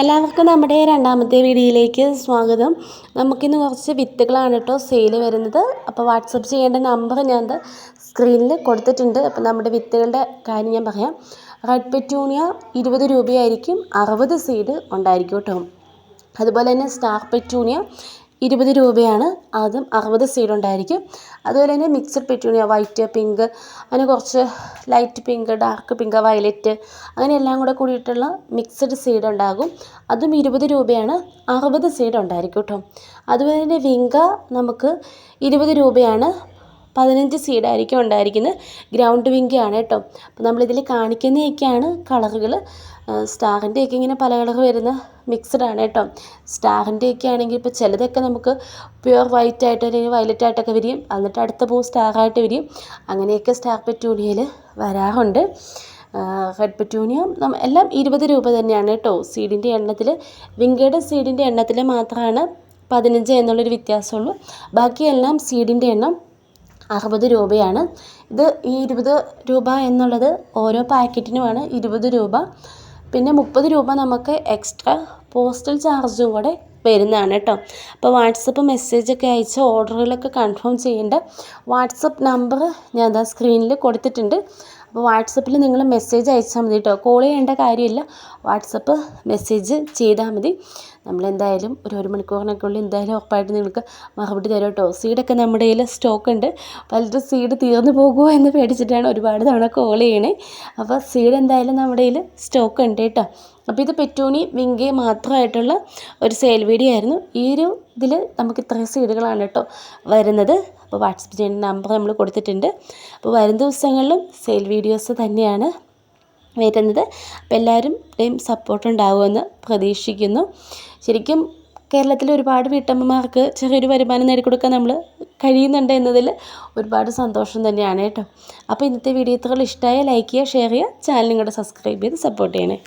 എല്ലാവർക്കും നമ്മുടെ രണ്ടാമത്തെ വീഡിയോയിലേക്ക് സ്വാഗതം. നമുക്കിന്ന് കുറച്ച് വിത്തുകളാണ് കേട്ടോ സെയിൽ വരുന്നത്. അപ്പോൾ വാട്സപ്പ് ചെയ്യേണ്ട നമ്പർ ഞാൻ സ്ക്രീനിൽ കൊടുത്തിട്ടുണ്ട്. അപ്പോൾ നമ്മുടെ വിത്തുകളുടെ കാര്യം ഞാൻ പറയാം. റെഡ് പെറ്റൂണിയ ഇരുപത് രൂപയായിരിക്കും. അറുപത് സീഡ് ഉണ്ടായിരിക്കും കേട്ടോ. അതുപോലെ തന്നെ സ്റ്റാർ പെറ്റൂണിയ ഇരുപത് രൂപയാണ്. ആദ്യം അറുപത് ഉണ്ടായിരിക്കും. അതുപോലെ തന്നെ മിക്സഡ് പെറ്റൂണിയ വൈറ്റ് പിങ്ക് അങ്ങനെ കുറച്ച് light pink dark pink violet അങ്ങനെ എല്ലാം കൂടെ കൂടിയിട്ടുള്ള മിക്സഡ് സീഡ് ഉണ്ടാകും. അതും ഇരുപത് രൂപയാണ്. അറുപത് സീഡ് ഉണ്ടായിരിക്കും കേട്ടോ. അതുപോലെ തന്നെ വിങ്ക നമുക്ക് ഇരുപത് രൂപയാണ്. പതിനഞ്ച് സീഡായിരിക്കും ഉണ്ടായിരിക്കുന്നത്. ഗ്രൗണ്ട് വിങ്കയാണ് കേട്ടോ. അപ്പോൾ നമ്മളിതിൽ കാണിക്കുന്നതൊക്കെയാണ് കളറുകൾ സ്റ്റാറിന്റെയൊക്കെ ഇങ്ങനെ പല കളർ വരുന്ന മിക്സ്ഡ് ആണ് കേട്ടോ. സ്റ്റാറിന്റെയൊക്കെ ആണെങ്കിൽ ഇപ്പോൾ ചിലതൊക്കെ നമുക്ക് പ്യുവർ വൈറ്റ് ആയിട്ട് അല്ലെങ്കിൽ വയലറ്റ് ആയിട്ടൊക്കെ വരും. എന്നിട്ട് അടുത്ത പൂ സ്റ്റാറായിട്ട് വരും. അങ്ങനെയൊക്കെ സ്റ്റാർ പെറ്റൂണിയയിൽ വരാറുണ്ട്. റെഡ് പെറ്റൂണിയ എല്ലാം ഇരുപത് രൂപ തന്നെയാണ് കേട്ടോ. സീഡിന്റെ എണ്ണത്തിൽ വിങ്കയുടെ സീഡിന്റെ എണ്ണത്തിൽ മാത്രമാണ് പതിനഞ്ച് എന്നുള്ളൊരു വ്യത്യാസമുള്ളൂ ബാക്കിയെല്ലാം സീഡിന്റെ എണ്ണം അറുപത് രൂപയാണ്. ഇത് ഈ ഇരുപത് രൂപ എന്നുള്ളത് ഓരോ പാക്കറ്റിനുമാണ് ഇരുപത് രൂപ. പിന്നെ മുപ്പത് രൂപ നമുക്ക് എക്സ്ട്രാ പോസ്റ്റൽ ചാർജും കൂടെ വരുന്നതാണ് കേട്ടോ അപ്പോൾ വാട്സപ്പ് മെസ്സേജൊക്കെ അയച്ച് ഓർഡറുകളൊക്കെ കൺഫേം ചെയ്യേണ്ട വാട്സപ്പ് നമ്പർ ഞാൻ എന്താ സ്ക്രീനിൽ കൊടുത്തിട്ടുണ്ട്. അപ്പോൾ വാട്സപ്പിൽ നിങ്ങൾ മെസ്സേജ് അയച്ചാൽ മതി കേട്ടോ കോൾ ചെയ്യേണ്ട കാര്യമില്ല. വാട്സപ്പ് മെസ്സേജ് ചെയ്താൽ മതി. നമ്മളെന്തായാലും ഒരു ഒരു മണിക്കൂറിനൊക്കെ ഉള്ളിൽ എന്തായാലും ഉറപ്പായിട്ട് നിങ്ങൾക്ക് മറുപടി തരും കേട്ടോ സീഡൊക്കെ നമ്മുടെ കയ്യിൽ സ്റ്റോക്ക് ഉണ്ട് പലരും സീഡ് തീർന്നു പോകുമോ എന്ന് പേടിച്ചിട്ടാണ് ഒരുപാട് തവണ കോൾ ചെയ്യണേ. അപ്പോൾ സീഡ് എന്തായാലും നമ്മുടെ കയ്യിൽ സ്റ്റോക്ക് ഉണ്ട് കേട്ടോ. അപ്പോൾ ഇത് പെറ്റൂണി വിങ്കി മാത്രമായിട്ടുള്ള ഒരു സെയിൽ വീഡിയോ ആയിരുന്നു. ഈ ഒരു ഇതിൽ നമുക്ക് ഇത്രയും സീഡുകളാണ് കേട്ടോ വരുന്നത്. അപ്പോൾ വാട്സപ്പ് ചെയ്യുന്ന നമ്പർ നമ്മൾ കൊടുത്തിട്ടുണ്ട്. അപ്പോൾ വരും ദിവസങ്ങളിലും സെയിൽ വീഡിയോസ് തന്നെയാണ്. വരുന്നത്. അപ്പോൾ എല്ലാവരും സപ്പോർട്ട് ഉണ്ടാകുമെന്ന് പ്രതീക്ഷിക്കുന്നു. ശരിക്കും കേരളത്തിലെ ഒരുപാട് വീട്ടമ്മമാർക്ക് ചെറിയൊരു വരുമാനം നേടിക്കൊടുക്കാൻ നമ്മൾ കഴിയുന്നുണ്ട് എന്നതിൽ ഒരുപാട് സന്തോഷം തന്നെയാണ് കേട്ടോ. അപ്പോൾ ഇന്നത്തെ വീഡിയോ ഇത്രകൾ ഇഷ്ടമായ ലൈക്ക് ചെയ്യുക ഷെയർ ചെയ്യുക ചാനലും കൂടെ സബ്സ്ക്രൈബ് ചെയ്ത് സപ്പോർട്ട് ചെയ്യണേ.